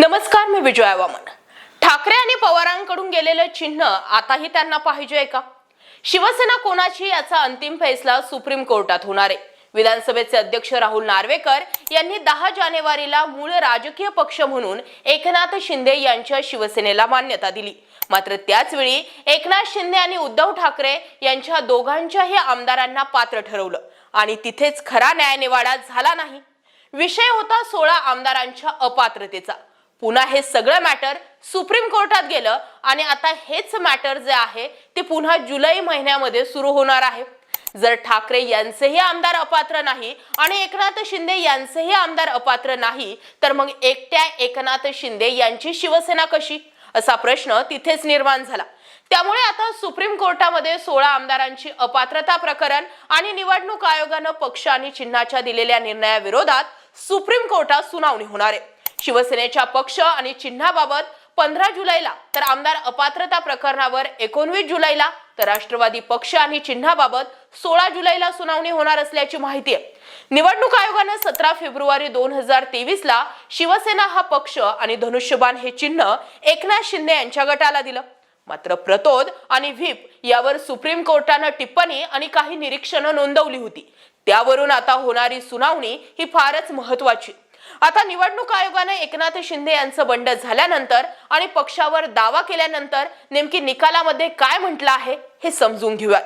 नमस्कार मी विजया वामन ठाकरे आणि पवारांकडून गेलेलं चिन्ह आताही त्यांना पाहिजे का? शिवसेना कोणाची याचा अंतिम फैसला सुप्रीम कोर्टात होणार आहे. विधानसभेचे अध्यक्ष राहुल नार्वेकर यांनी दहा जानेवारीला मूळ राजकीय पक्ष म्हणून एकनाथ शिंदे यांच्या शिवसेनेला मान्यता दिली. मात्र त्याचवेळी एकनाथ शिंदे आणि उद्धव ठाकरे यांच्या दोघांच्याही आमदारांना पात्र ठरवलं आणि तिथेच खरा न्यायनिवाडा झाला नाही. विषय होता सोळा आमदारांच्या अपात्रतेचा. पुन्हा हे सगळं मॅटर सुप्रीम कोर्टात गेलं आणि आता हेच मॅटर जे आहे ते पुन्हा जुलै महिन्यामध्ये सुरू होणार आहे. जर ठाकरे यांचेही आमदार अपात्र नाही आणि एकनाथ शिंदे यांचेही आमदार अपात्र नाही तर मग एकट्या एकनाथ शिंदे यांची शिवसेना कशी? असा प्रश्न तिथेच निर्माण झाला. त्यामुळे आता सुप्रीम कोर्टामध्ये सोळा आमदारांची अपात्रता प्रकरण आणि निवडणूक आयोगानं पक्ष आणि चिन्हाच्या दिलेल्या निर्णयाविरोधात सुप्रीम कोर्टात सुनावणी होणार आहे. शिवसेनेच्या पक्ष आणि चिन्हाबाबत पंधरा जुलैला तर आमदार अपात्रता प्रकरणावर एकोणवीस जुलैला तर राष्ट्रवादी पक्ष आणि चिन्हाबाबत सोळा जुलैला सुनावणी होणार असल्याची माहिती आहे. निवडणूक आयोगानं सतरा फेब्रुवारी दोन हजार तेवीस ला शिवसेना हा पक्ष आणि धनुष्यबाण हे चिन्ह एकनाथ शिंदे यांच्या गटाला दिलं. मात्र प्रतोद आणि व्हीप यावर सुप्रीम कोर्टानं टिप्पणी आणि काही निरीक्षणं नोंदवली होती. त्यावरून आता होणारी सुनावणी ही फारच महत्वाची आता निवडणूक आयोगाने एकनाथ शिंदे यांचं बंड झाल्यानंतर आणि पक्षावर दावा केल्यानंतर नेमकी निकालामध्ये काय म्हटलं आहे हे समजून घेऊयात.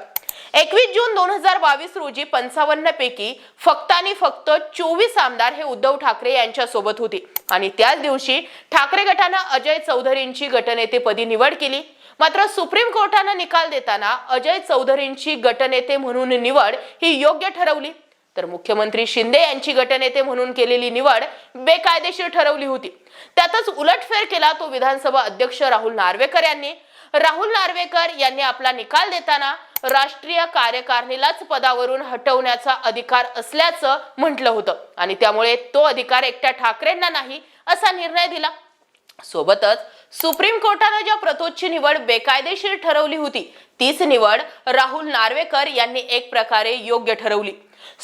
एकवीस जून दोन हजार बावीस रोजी पंचावन्न पैकी फक्त आणि फक्त चोवीस आमदार हे उद्धव ठाकरे यांच्या सोबत होते. आणि त्याच दिवशी ठाकरे गटानं अजय चौधरींची गटनेतेपदी निवड केली. मात्र सुप्रीम कोर्टानं निकाल देताना अजय चौधरींची गटनेते म्हणून निवड ही योग्य ठरवली. तर मुख्यमंत्री शिंदे यांची गटनेते म्हणून केलेली निवड बेकायदेशीर ठरवली होती. त्यातच उलटफेर केला तो विधानसभा अध्यक्ष राहुल नार्वेकर यांनी. राहुल नार्वेकर यांनी आपला निकाल देताना राष्ट्रीय कार्यकारिणीलाच पदावरून हटवण्याचा अधिकार असल्याचं म्हटलं होतं आणि त्यामुळे तो अधिकार एकट्या ठाकरेंना नाही असा निर्णय दिला. सोबतच सुप्रीम कोर्टानं ज्या प्रतोदची निवड बेकायदेशीर ठरवली होती तीच निवड राहुल नार्वेकर यांनी एक प्रकारे योग्य ठरवली.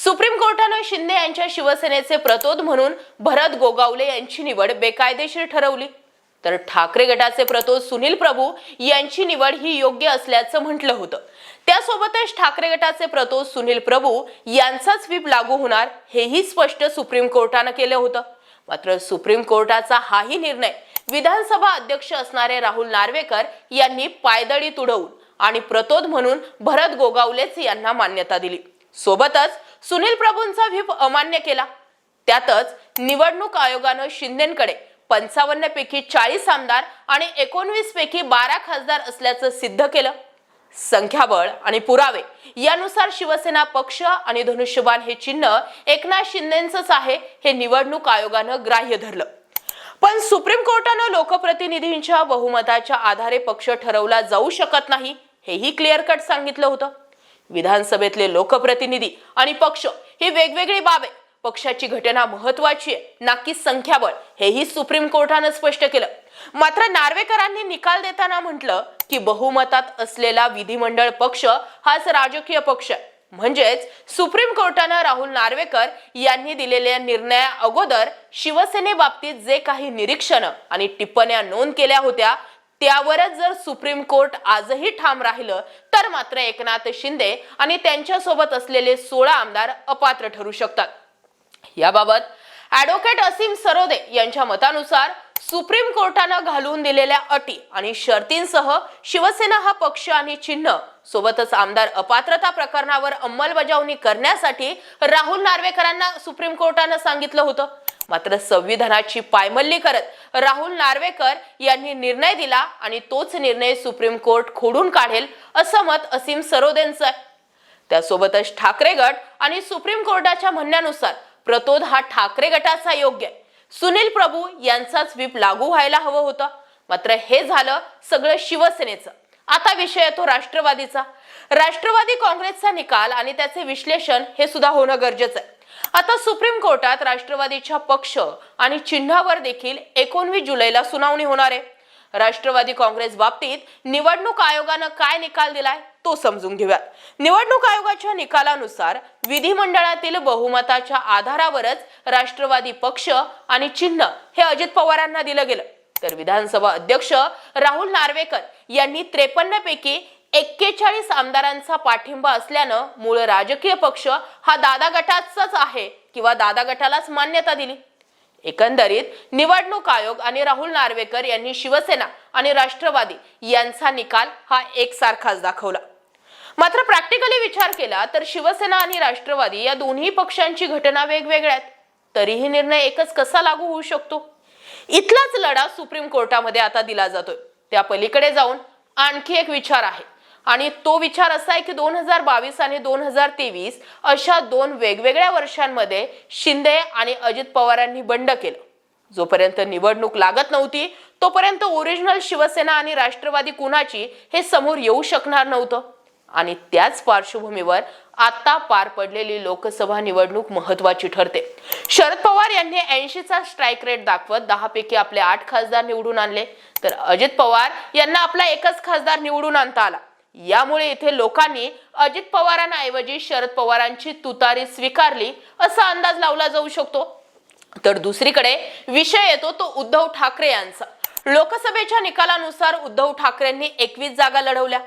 सुप्रीम कोर्टानं शिंदे यांच्या शिवसेनेचे प्रतोद म्हणून भरत गोगावले यांची निवड बेकायदेशीर ठरवली. तर ठाकरे गटाचे प्रतोद सुनील प्रभू यांची निवड ही योग्य असल्याचं म्हटलं होतं. त्यासोबतच ठाकरे गटाचे प्रतोद सुनील प्रभू यांचाच व्हीप लागू होणार हेही स्पष्ट सुप्रीम कोर्टानं केलं होतं. मात्र सुप्रीम कोर्टाचा हाही निर्णय विधानसभा अध्यक्ष असणारे राहुल नार्वेकर यांनी पायदळी तुडवून आणि प्रतोद म्हणून भरत गोगावलेच यांना मान्यता दिली. सोबतच सुनील प्रभूंचा व्हीप अमान्य केला. त्यातच निवडणूक आयोगानं शिंदेकडे पंचावन्न पैकी चाळीस आमदार आणि एकोणवीस पैकी बारा खासदार असल्याचं सिद्ध केलं. संख्याबळ आणि पुरावे यानुसार शिवसेना पक्ष आणि धनुष्यबाण हे चिन्ह एकनाथ शिंदेच आहे हे निवडणूक आयोगानं ग्राह्य धरलं. पण सुप्रीम कोर्टानं लोकप्रतिनिधींच्या बहुमताच्या आधारे पक्ष ठरवला जाऊ शकत नाही हेही क्लिअर कट सांगितलं होतं. विधानसभेतले लोकप्रतिनिधी आणि पक्ष ही वेगवेगळी बाब. आहे पक्षाची घटना महत्वाची आहे. ना की संख्याबळ हेही सुप्रीम कोर्टानं स्पष्ट केलं. मात्र नार्वेकरांनी निकाल देताना म्हटलं की बहुमतात असलेला विधिमंडळ पक्ष हाच राजकीय पक्ष. म्हणजेच सुप्रीम कोर्टानं राहुल नार्वेकर यांनी दिलेल्या निर्णया अगोदर शिवसेनेबाबतीत जे काही निरीक्षण आणि टिप्पण्या नोंद केल्या होत्या त्यावरच जर सुप्रीम कोर्ट आजही ठाम राहिलं तर मात्र एकनाथ शिंदे आणि त्यांच्यासोबत असलेले सोळा आमदार अपात्र ठरू शकतात. याबाबत ऍडव्होकेट असीम सरोदे यांच्या मतानुसार सुप्रीम कोर्टानं घालून दिलेल्या अटी आणि शर्तींसह शिवसेना हा पक्ष आणि चिन्ह सोबतच आमदार अपात्रता प्रकरणावर अंमलबजावणी करण्यासाठी राहुल नार्वेकरांना सुप्रीम कोर्टानं सांगितलं होतं. मात्र संविधानाची पायमल्ली करत राहुल नार्वेकर यांनी निर्णय दिला आणि तोच निर्णय सुप्रीम कोर्ट खोडून काढेल असं मत असीम सरोदेंचं आहे. त्यासोबतच ठाकरे गट आणि सुप्रीम कोर्टाच्या म्हणण्यानुसार प्रतोद हा ठाकरे गटाचा योग्य आहे. सुनील प्रभू यांचाच व्हीप लागू व्हायला हवं होतं. मात्र हे झालं सगळं शिवसेनेचं. आता विषय येतो राष्ट्रवादीचा. राष्ट्रवादी काँग्रेसचा निकाल आणि त्याचे विश्लेषण हे सुद्धा होणं गरजेचं आहे. आता सुप्रीम कोर्टात राष्ट्रवादीच्या पक्ष आणि चिन्हावर देखील एकोणवीस जुलैला सुनावणी होणार आहे. राष्ट्रवादी काँग्रेस बाबतीत निवडणूक आयोगानं काय निकाल दिलाय तो समजून घेऊयात. निवडणूक आयोगाच्या निकालानुसार विधिमंडळातील बहुमताच्या आधारावरच राष्ट्रवादी पक्ष आणि चिन्ह हे अजित पवारांना दिलं गेलं. तर विधानसभा अध्यक्ष राहुल नार्वेकर यांनी त्रेपन्न पैकी एक्केचाळीस आमदारांचा पाठिंबा असल्यानं मूळ राजकीय पक्ष हा दादा गटाचाच आहे किंवा दादा गटालाच मान्यता दिली. एकंदरीत निवडणूक आयोग आणि राहुल नार्वेकर यांनी शिवसेना आणि राष्ट्रवादी यांचा निकाल हा एकसारखाच दाखवला. मात्र प्रॅक्टिकली विचार केला तर शिवसेना आणि राष्ट्रवादी या दोन्ही पक्षांची घटना वेगवेगळ्या आहेत. तरीही निर्णय एकच कसा लागू होऊ शकतो? इथलाच लढा सुप्रीम कोर्टामध्ये आता दिला जातोय. त्या पलीकडे जाऊन आणखी एक विचार आहे. आणि तो विचार असा आहे की दोन हजार बावीस आणि दोन हजार तेवीस अशा दोन वेगवेगळ्या वर्षांमध्ये शिंदे आणि अजित पवारांनी बंड केलं. जोपर्यंत निवडणूक लागत नव्हती तोपर्यंत ओरिजिनल शिवसेना आणि राष्ट्रवादी कुणाची हे समोर येऊ शकणार नव्हतं. आणि त्याच पार्श्वभूमीवर आता पार पडलेली लोकसभा निवडणूक महत्वाची ठरते. शरद पवार यांनी ऐंशीचा स्ट्राईक रेट दाखवत दहा पैकी आपले आठ खासदार निवडून आणले. तर अजित पवार यांना आपला एकच खासदार निवडून आणता आला. यामुळे इथे लोकांनी अजित पवारांऐवजी शरद पवारांची तुतारी स्वीकारली असा अंदाज लावला जाऊ शकतो. तर दुसरीकडे विषय येतो तो उद्धव ठाकरे यांचा. लोकसभेच्या निकालानुसार उद्धव ठाकरेंनी एकवीस जागा लढवल्या.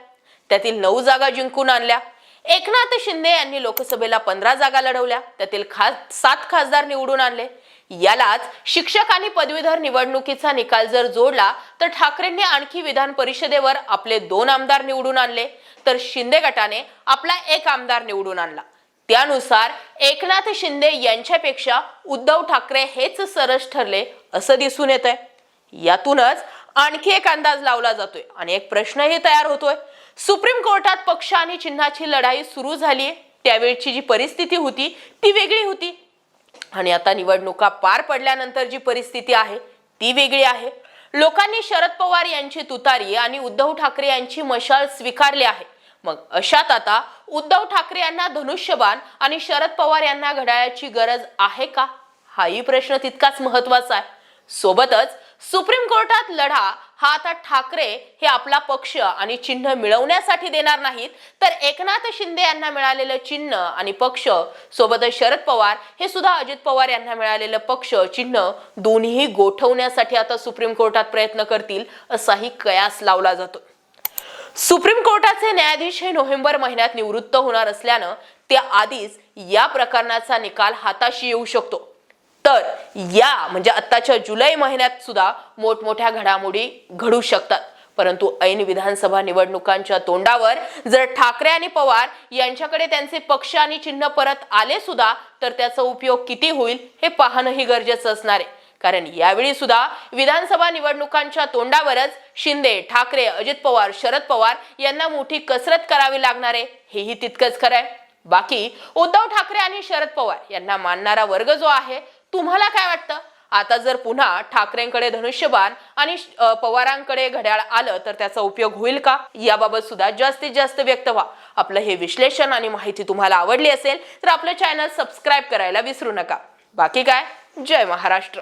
त्यातील नऊ जागा जिंकून आणल्या. एकनाथ शिंदे यांनी लोकसभेला पंधरा जागा लढवल्या. त्यातील खास सात खासदार निवडून आणले. यालाच शिक्षक आणि पदवीधर निवडणुकीचा निकाल जर जोडला तर ठाकरेंनी आणखी विधान परिषदेवर आपले दोन आमदार निवडून आणले. तर शिंदे गटाने आपला एक आमदार निवडून आणला. त्यानुसार एकनाथ शिंदे यांच्यापेक्षा उद्धव ठाकरे हेच सरस ठरले असं दिसून येत आहे यातूनच आणखी एक अंदाज लावला जातोय आणि एक प्रश्नही तयार होतोय. सुप्रीम कोर्टात पक्ष आणि चिन्हाची लढाई सुरू झाली त्यावेळची जी परिस्थिती होती ती वेगळी होती. आणि आता निवडणुका पार पडल्यानंतर जी परिस्थिती आहे ती वेगळी आहे. लोकांनी शरद पवार यांची तुतारी आणि उद्धव ठाकरे यांची मशाल स्वीकारली आहे. मग अशात आता उद्धव ठाकरे यांना धनुष्यबाण आणि शरद पवार यांना घड्याळाची गरज आहे का? हाही प्रश्न तितकाच महत्त्वाचा आहे. सोबतच सुप्रीम कोर्टात लढा हा आता ठाकरे हे आपला पक्ष आणि चिन्ह मिळवण्यासाठी देणार नाहीत. तर एकनाथ शिंदे यांना मिळालेलं चिन्ह आणि पक्ष सोबतच शरद पवार हे सुद्धा अजित पवार यांना मिळालेलं पक्ष चिन्ह दोन्ही गोठवण्यासाठी आता सुप्रीम कोर्टात प्रयत्न करतील असाही कयास लावला जातो. सुप्रीम कोर्टाचे न्यायाधीश हे नोव्हेंबर महिन्यात निवृत्त होणार असल्यानं त्या आधीच या प्रकरणाचा निकाल हाताशी येऊ शकतो. तर या म्हणजे आत्ताच्या जुलै महिन्यात सुद्धा मोठमोठ्या घडामोडी घडू शकतात. परंतु ऐन विधानसभा निवडणुकांच्या तोंडावर जर ठाकरे आणि पवार यांच्याकडे त्यांचे पक्ष आणि चिन्ह परत आले सुद्धा तर त्याचा उपयोग किती होईल हे पाहणंही गरजेचं असणार आहे. कारण यावेळी सुद्धा विधानसभा निवडणुकांच्या तोंडावरच शिंदे ठाकरे अजित पवार शरद पवार यांना मोठी कसरत करावी लागणार आहे हेही तितकंच खरं आहे. बाकी उद्धव ठाकरे आणि शरद पवार यांना मानणारा वर्ग जो आहे तुम्हाला काय वाटतं? आता जर पुन्हा ठाकरेंकडे धनुष्यबाण आणि पवारांकडे घड्याळ आलं तर त्याचा उपयोग होईल का? याबाबत सुद्धा जास्तीत जास्त व्यक्त व्हा. आपलं हे विश्लेषण आणि माहिती तुम्हाला आवडली असेल तर आपलं चॅनल सबस्क्राईब करायला विसरू नका. बाकी काय? जय महाराष्ट्र.